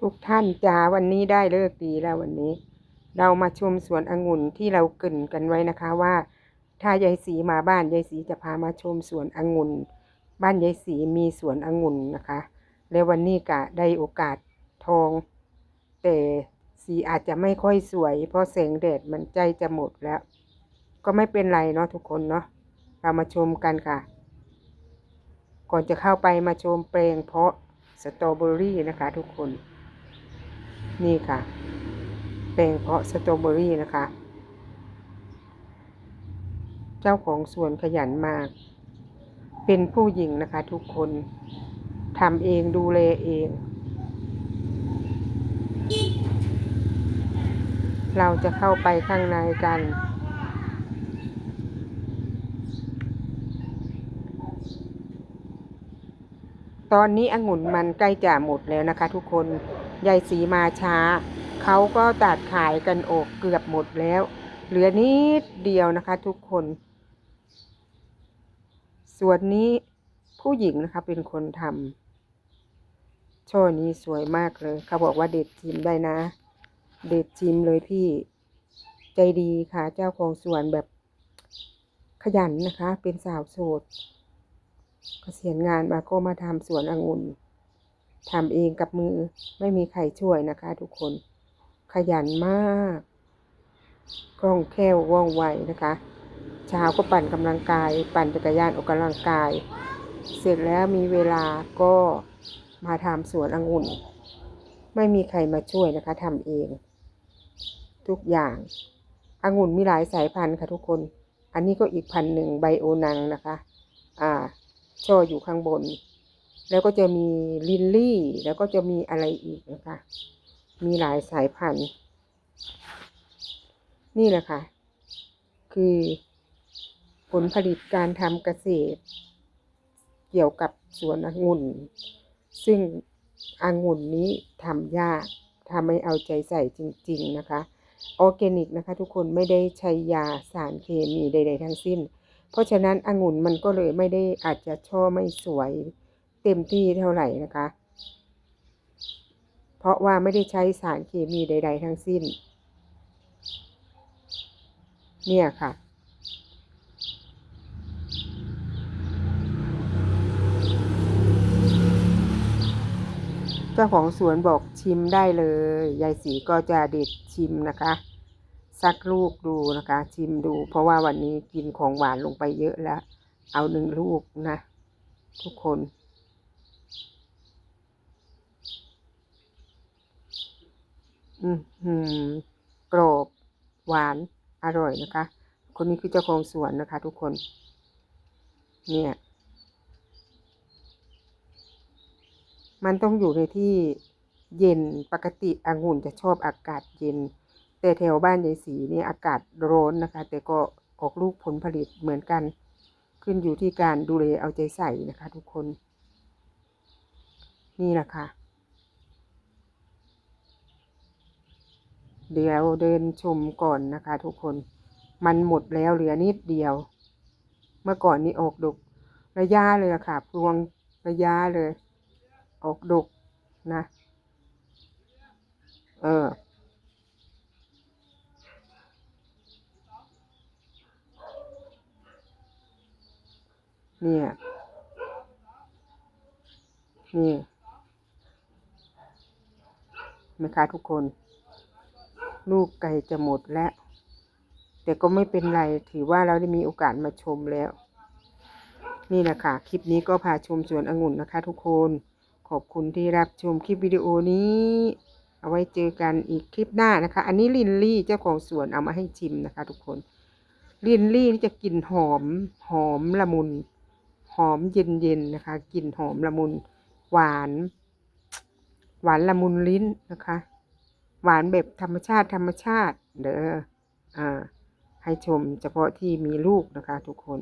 ทุกท่านจ้าวันนี้ได้เลิกดีแล้ววันนี้ เรามาชมสวนองุ่นที่เราเกินกันไว้นะคะว่า ถ้ายายสีมาบ้านยายสีจะพามาชมสวนองุ่น บ้านยายสีมีสวนองุ่นนะคะ แล้ววันนี้ก็ได้โอกาสทอง แต่สีอาจจะไม่ค่อยสวย เพราะแสงแดดมันใจจะหมดแล้ว ก็ไม่เป็นไรเนาะทุกคนเนาะเรามาชมกันค่ะ ก่อนจะเข้าไปมาชมแปลงเพาะสตรอเบอรี่นะคะทุกคน นี่ค่ะ แปลงเพาะสตรอเบอรี่นะคะ เจ้าของสวนขยันมาก เป็นผู้หญิงนะคะทุกคนทำเองดูแลเอง เราจะเข้าไปข้างในกันตอนนี้องุ่นมันใกล้จะหมดแล้วนะคะทุกคน ยายสีมาช้า เขาก็ตัดขายกันออกเกือบหมดแล้ว เหลือนิดเดียวนะคะทุกคน ส่วนนี้ผู้หญิงนะคะเป็นคนทำช่อนี้สวยมากเลย เขาบอกว่าเด็ดชิมได้นะ เด็ดชิมเลยพี่ใจดีค่ะ เจ้าของสวนแบบขยันนะคะ เป็นสาวโสดเกษียณงานมาก็มาทำสวนองุ่น ทำเองกับมือไม่มีใครช่วยนะคะ ทุกคน ขยันมากคล่องแคล่วว่องไวนะคะ เช้าก็ปั่นกำลังกาย ปั่นจักรยานออกกำลังกาย เสร็จแล้วมีเวลาก็มาทำสวนองุ่น ไม่มีใครมาช่วยนะคะทำเอง ทุกอย่างองุ่นมีหลายสายพันธุ์ค่ะทุกคน อันนี้ก็อีกพันธุ์หนึ่งไบโอนังนะคะ อ่าช่ออยู่ข้างบน แล้วก็จะมีลิลลี่ แล้วก็จะมีอะไรอีกนะคะ มีหลายสายพันธุ์ นี่แหละค่ะ คือผลผลิตการทำเกษตร เกี่ยวกับสวนองุ่น ซึ่งองุ่นนี้ทำยากทำไม่เอาใจใส่จริง ๆนะคะ ออร์แกนิกนะคะ ทุกคนไม่ได้ใช้ยาสารเคมีใด ๆ ทั้งสิ้น เพราะฉะนั้นองุ่นมันก็เลยไม่ได้อาจจะช่อไม่สวย เต็มที่เท่าไหร่นะคะ เพราะว่าไม่ได้ใช้สารเคมีใด ๆ ทั้งสิ้น เนี่ยค่ะ เจ้าของสวนบอกชิมได้เลย ยายสีก็จะเด็ดชิมนะคะสักลูกดูนะคะ ชิมดู เพราะว่าวันนี้กินของหวานลงไปเยอะแล้ว เอาหนึ่งลูกนะ ทุกคน อืมหืมกรอบหวานอร่อยนะคะ คนนี้คือเจ้าของสวนนะคะ ทุกคน เนี่ย มันต้องอยู่ในที่เย็นปกติองุ่นจะชอบอากาศเย็น แต่แถวบ้านยายศรีนี่อากาศร้อนนะคะ แต่ก็ออกลูกผลผลิตเหมือนกัน ขึ้นอยู่ที่การดูแลเอาใจใส่นะคะ ทุกคน นี่แหละค่ะ เดี๋ยวเดินชมก่อนนะคะ ทุกคนมันหมดแล้วเหลือนิดเดียว เมื่อก่อนนี้ออกดกระยะเลยค่ะพวงระยะเลย ออกดกนะ เออ เนี่ย นี่ไหมคะทุกคน ลูกไก่จะหมดแล้ว แต่ก็ไม่เป็นไรถือว่าเราได้มีโอกาสมาชมแล้ว นี่แหละค่ะ คลิปนี้ก็พาชมสวนองุ่นนะคะ ทุกคน ขอบคุณที่รับชมคลิปวิดีโอนี้ เอาไว้เจอกันอีกคลิปหน้านะคะ อันนี้ลินลี่เจ้าของสวนเอามาให้ชิมนะคะ ทุกคนลินลี่นี่จะกลิ่นหอมหอมละมุน หอมเย็นๆนะคะกลิ่นหอมละมุน หวาน หวานละมุนลิ้นนะคะ หวานแบบธรรมชาติธรรมชาติเด้ออ่าให้ชมเฉพาะที่มีลูกนะคะทุกคน